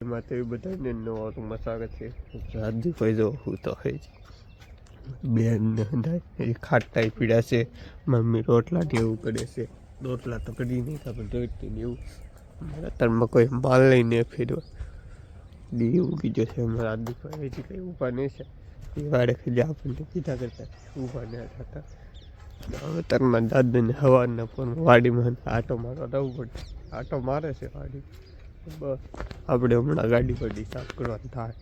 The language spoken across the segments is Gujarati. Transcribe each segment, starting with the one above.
એમાં બધાને નવા રૂમમાં સ્વાગત છે. હાર્દિક ભાઈ હું તો હોય છે બેન એ ખાટા પીડા છે, મમ્મી રોટલા ને એવું કરે છે. રોટલા તો કરી નહીં પણ રોટલી ને એવું. અત્યારમાં કોઈ માલ લઈને ફેરવા. દી એવું કીધું છે અમારા હાર્દિક ભાઈ. હજી કંઈ ઊભા નહીં છે. એ ખાલી આપણને કીધા કરતા, ઊભા નહીં થતા. હવે તરમાં દાદાને હવાના પણ વાડીમાં આટો મારવા રહેવું પડે આટો મારે છે વાડી આપણે હમણાં ગાડી પડી સાફ કરવાની થાય.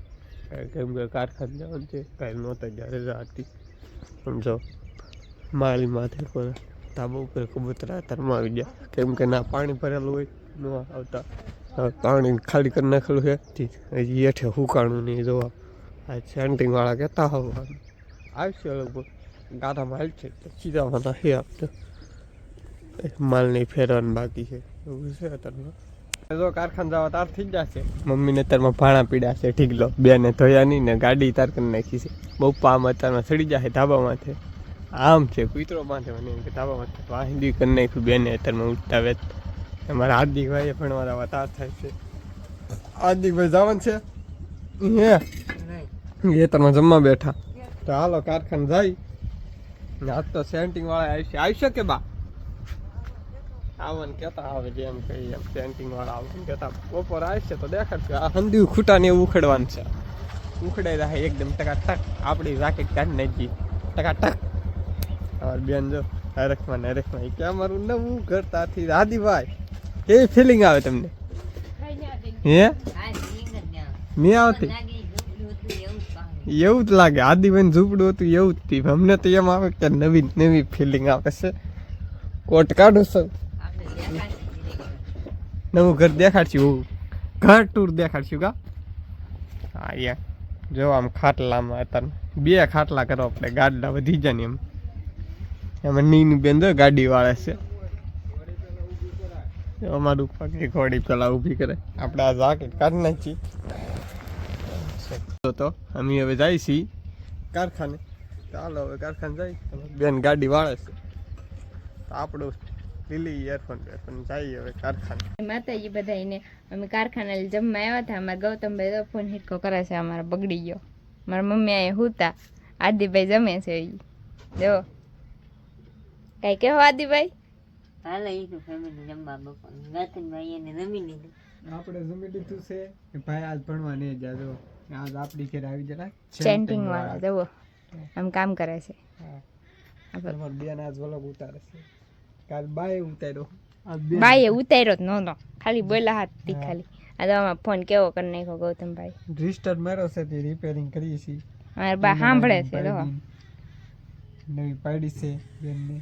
કેમ કે કારખાને જવાનું છે. કાંઈ નહોતા જ્યારે રાતી સમજો મારી માથે પર ધાબા ઉપર કબૂતરા તરમાવી ગયા. કેમ કે ના પાણી ભરેલું હોય, ન આવતા. પાણી ખાલી કરી નાખેલું છે. હજી હેઠે હુકાણું નહીં જોવા. આ સેન્ટિંગવાળા કહેતા હોવાનું આવશે લગભગ. ગાડામાં માલ છે સીધામાં નથી આપતો માલ નહીં ફેરવાનું બાકી છે. એવું છે અત્યારમાં. જો કારખાન જવા તાર થઈ જશે મમ્મીને અત્યારમાં ભાણા પીડા છે ઢીકલો બેને ધોયા નહીં ને ગાડી તાર કરી નાખી છે. બપ્પા આમ અત્યારમાં ચડી જાય ધાબામાંથી માથે. આમ છે કૂતરો બાંધે મને એમ કે ધાબામાંથી વાહિંદી કરી નાખ્યું. બેને અત્યારમાં ઉઠતા વેત. અમારા હાર્દિકભાઈએ ભણવા મારા તાર થાય છે. હાર્દિકભાઈ જવાનું છે? હે? એ તમે જમવા બેઠા. તો હાલો કારખાન જાય. ને આજ તો સેન્ટિંગ વાળા આવશે આવશે કે બા? આવવાનું કેતા આવે જેમ કઈ એમ પેન્ટિંગ વાળા આવવાનું કેતા, બપોર આવશે તો દેખાડશે. આ હંધી ખૂટા ને એવું ઉખડવાનું છે. ઉખડાઈ રાખે એકદમ ટકા ટક આપણી રાકેટ કાઢી નાખી. ટકા ટક અમાર બેન જો, હરખમાં ને હરખમાં. કે અમારું નવું ઘર તાથી આદિભાઈ કેવી ફિલિંગ આવે તમને? હે? નહીં આવતી. એવું જ લાગે. આદિભાઈ ઝૂંપડું હતું, એવું જ થયું. અમને તો એમ આવે કે નવી નવી ફિલિંગ આવે છે. કોટ કાઢું છું. નવું ઘર દેખાડશું ઘર ટૂર દેખાડશું કા? હા યાર જો આમ ખાટલામાં અત્યારે. બે ખાટલા કરો આપણે ગાડલા વધી જાય ને એમ. એમાં નીની બેન જો ગાડી વાળે છે. અમારું પગની ઘોડી પેલા ઊભી કરે. આપણે આ જાકેટ કાઢી નાખીએ તો અમે હવે જાય છીએ કારખાને. ચાલો હવે કારખાને જાય. બેન ગાડી વાળે છે. આપણું લીલી ઇયરફોન બેરફોન જાય હવે કારખાને. માતાજી બધાને અમે કારખાને જમવા આવ્યા હતા અમારા ગૌતમભાઈ તો ફોન હિટકો કરે છે અમારો બગડી ગયો. મારા મમ્મી અહીંયા હુતા આદિભાઈ જમે છે એ જો. કઈ કેવો આદિભાઈ? હાલ એ તો ફેમિલી જમવા બપોર. ગાતનભાઈ એને જમી લીધું. આપણે જમી લીધું છે કે ભાઈ આજ ભણવા નહીં જાજો આજ આપણી ઘેર આવી જરા ચેન્ટિંગ વાળા જુઓ. આમ કામ કરે છે. તમાર બેન આજ વલોગ ઉતારે છે. કાલ બાય ઉતાર્યો બાઈએ ઉતાર્યો જ નહોતો ખાલી બોલા હાથથી ખાલી આ તો આમાં ફોન કેવો કરી નાખ્યો ગૌતમભાઈ રિસ્ટાર્ટ મારો છે તે રિપેરિંગ કરીએ છીએ મારા બા સાંભળે છે જો નવી પાડી છે બેનને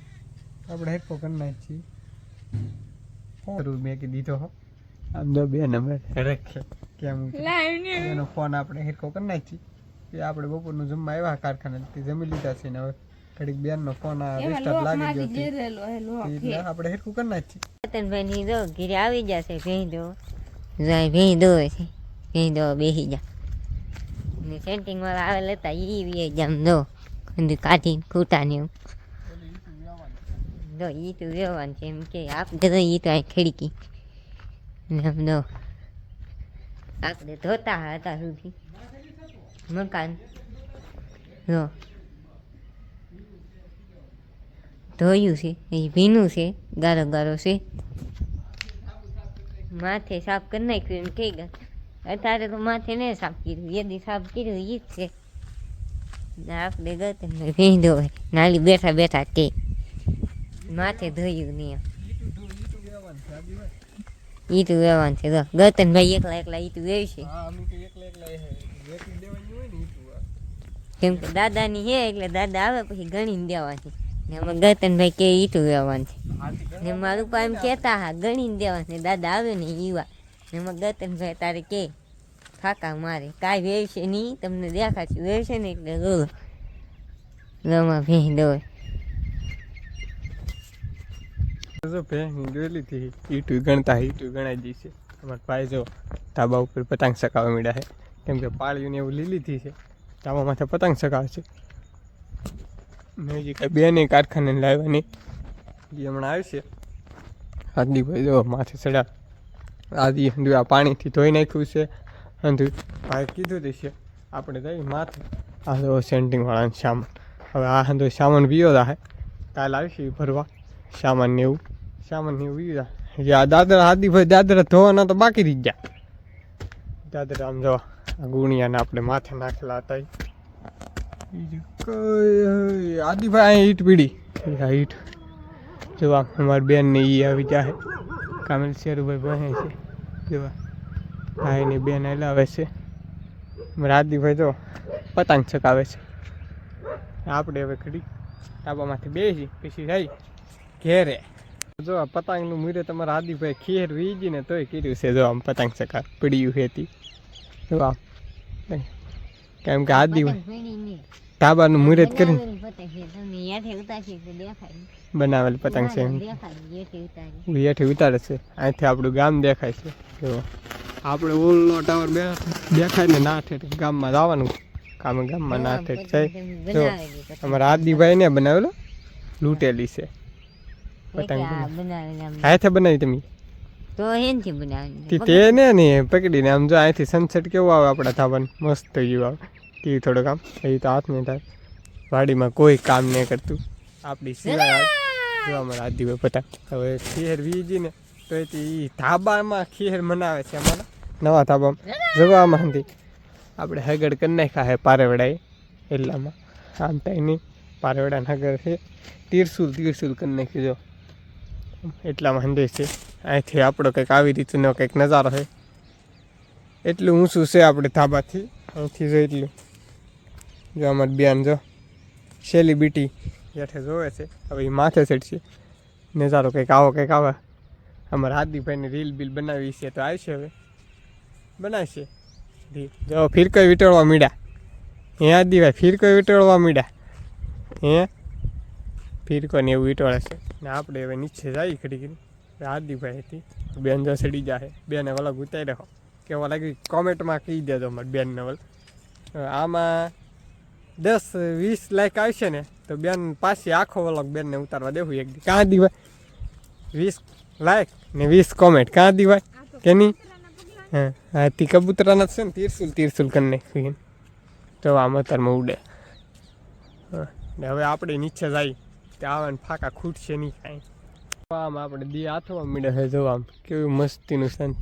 આપણે હેકો કરી નાખી ફોન મેં કે દીધો હો આમ તો બે નંબર રખે કેમ એનો ફોન આપણે હેકો કરી નાખી આપણે બપોરનું જમવા આવ્યા કારખાને જમી લીધા છે ને હવે ઘડીક બેનનો ફોન આ રિસ્ટાર્ટ લાગી ગયો છે. એટલે આપણે હેડકું કરી નાખી ગાતનભાઈ ની દો ઘીરે આવી જશે ભેં દો જાય ભેં દો છે. ભેં દો બેસી જા. ને સેન્ટિંગ વાળા આવે લેતા ઈ વી જામ દો. અને કાઢી કૂટા ને દો ઈ તો વ્યવહાર છે એમ કે આપ તો ઈ તો અહીં ખીડકી. ને આમ દો. આપણે ધોતા હતા સુધી. મકાન. જો. ધોયું છે એ ભીનું છે ગારો ગારો છે. માથે સાફ કરી નાખ્યું એમ કહી ગયા અત્યારે તો માથે ને સાફ કર્યું યદી સાફ કર્યું એ જ છે. આપણે ગતે ભીંધો હોય નાલી બેઠા બેઠા તે માથે ધોયું નહીં ઈ વેવાનું છે ગતન ભાઈ એકલા એકલા ઈતું વેવ છે. કેમ કે દાદાની હે એટલે દાદા આવે પછી ગણીને દેવાની. ને અમે ગતનભાઈ કે ઈ રહેવાનું ને મારું પા એમ કહેતા હા, ગણીને દેવા ને દાદા આવે ને ઈવા ને એમાં ગતનભાઈ તારે કે, ફાકા મારે. કાંઈ વેવશે નહીં. તમને દેખાશે. વેવશે ને એટલે રોલો. રમા ભેહ દોય. હતી. ઈટુ ગણતા ઈટું ગણાઈ છે. અમારા ભાઈ જો ઉપર પતંગ સકાવવા મળ્યા છે. કેમ કે પાળીઓને એવું લીલી થી છે. ધાબા માથે પતંગ ચકાવે છે. ને જે કાંઈ બેને કારખાને લાવ્યા નહીં એ હમણાં આવશે હાર્દિકભાઈ જો માથે ચડ્યા આદિ હંડું આ પાણીથી ધોઈ નાખ્યું છે. અંધુ ભાઈ કીધું છે, આપણે જઈ માથે. આ તો સેન્ટિંગ વાળાનો સામાન. હવે આ હંધો સામાન પીયો રહે કાલ આવશે ભરવા. સામાન એવું. સામાન એવું પીયો જે આ દાદરા હાદીભાઈ દાદરા ધોવાના તો બાકી રહી ગયા. દાદરા આમ જો આ ગુણિયાને આપણે માથે નાખેલા હતા આદિભાઈ ઈટ પીડી. ઈટ. જોવા અમારી બેન ને ઈ આવી જાય કામેલ શેરુભાઈ બને છે. જોવા ભાઈ ને બેન હલાવે છે. આદિભાઈ જો પતંગ ચકાવે છે. આપણે હવે ઘડી ટાબામાંથી બેસી પછી જઈ ઘેરે. જો આ પતંગનું મૂર્ય તમારા આદિભાઈ ખેર વીજીને તોય કર્યું છે. જો આમ પતંગ ચકા પડ્યું હતી જો આમ. કેમ કે આદિભાઈ ટાબાનું મુહૂર્ત કરીને બનાવેલ પતંગ છે હેઠે ઉતારે છે. અહીંથી આપણું ગામ દેખાય છે. જો આપણે ઓલનો ટાવર બે દેખાય ને ના ઠેઠ ગામમાં જવાનું. કામ ગામમાં ના ઠેઠ જાય. જો અમારા આદિભાઈ ને બનાવેલો? લૂંટેલી છે પતંગ. હાથે બનાવી તમે? તો એનથી બનાવી તે તે ને પકડીને આમ જો અહીંથી સનસેટ કેવો આવે આપણા ધાબાને મસ્ત જેવું આવે તે થોડું કામ એ તો હાથ નહીં થાય. વાડીમાં કોઈ કામ નહીં કરતું. આપણી સિવાય જો અમારા આદિભાઈ પતંગ હવે ખીર વીજી ને તો એ ધાબામાં ખીર મનાવે છે અમારા. નવા ધાબામાં. જવામાંથી આપણે હગડ કરી નાખ્યા છે પારેવડાએ. એટલામાં. આમ થાય નહીં. પારેવડાને નગર છે. તીરસુલ તીરસુલ કરી નાખ્યું જો. એટલામાં હંદે છે. અહીંથી આપણો કંઈક આવી રીતનો કંઈક નજારો છે. એટલું ઊંચું છે આપણે ધાબાથી. અહીંથી જો એટલું જો અમારી બેન જો સેલિબ્રિટી જેઠે જોવે છે. હવે એ માથે ચડશે નજારો કંઈક આવો કંઈક આવે. અમારા હાર્દિકભાઈની રીલ બીલ બનાવી છે તો આવશે હવે. બનાવશે. જો. ફિરકો વીંટળવા મીડા હે હાર્દિકભાઈ ફિરકો વીંટળવા મીડા હે? ફિરકો ને એવું વીંટળે છે. ને આપણે હવે નીચે જઈએ ખડી કરી આદિભાઈ હતી. બેન જો સડી જાય બેને વલગ ઉતારી રાખો. કેવા લાગી કોમેન્ટમાં કહી દેજો મારી બેન વલ આમાં દસ વીસ લાઈક આવશે ને તો બેન પાછી આખો વલગ બેનને ઉતારવા દેવું એક દી. કાં દીવાય વીસ લાઈક ને વીસ કોમેન્ટ કાં દીવાય કે નહીં? હા તી કબૂતરાના છે ને તીરસુલ તીરસુલ કરી નાખ્યું તો આમ અત્યારમાં ઉડે. હા ને હવે આપણે નીચે જાય ત્યાં આવે ફાંકા ફાકા ખૂટશે નહીં કાંઈ. આમ આપણે દી હાથમાં મીડે છે, જો આમ કેવું મસ્તીનું સન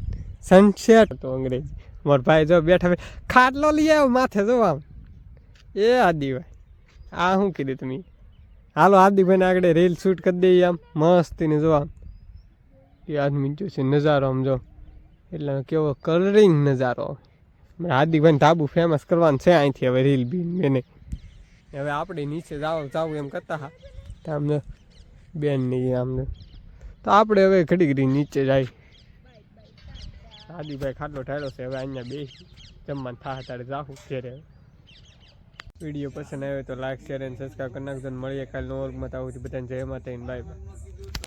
સનસેટ તો અંગ્રેજી, મારો ભાઈ જો બેઠા ખાટલો લઈ આવ્યો માથે, જો આમ. એ આદિભાઈ, આ શું કીધું તમે? હાલો, આદિભાઈને આગળ રીલ શૂટ કરી દઈએ આમ, મસ્તીને, જો આમ. એ આદમી જો છે, નજારો આમ, જો. એટલે કેવો કલરિંગ નજારો. આદિભાઈને ધાબુ ફેમસ કરવાનું છે અહીંથી હવે રીલ બી, એને. હવે આપણે નીચે જાવ જાવ એમ કરતા હા તો આમ બેન નહીં આમ જો. તો આપણે હવે ઘડી ઘડી નીચે જાય. આદિભાઈ ખાટલો ઠાડ્યો છે, હવે અહીંયા બે જમવાનું થા તારે જાહું ઘેરે. વીડિયો પસંદ આવ્યો તો લાઈક શેર અને સબસ્ક્રાઈબ કરી નાખજો મળીએ કાલે નવો વર્ગમાં તો આવું બધાને જય માતા બાય બાય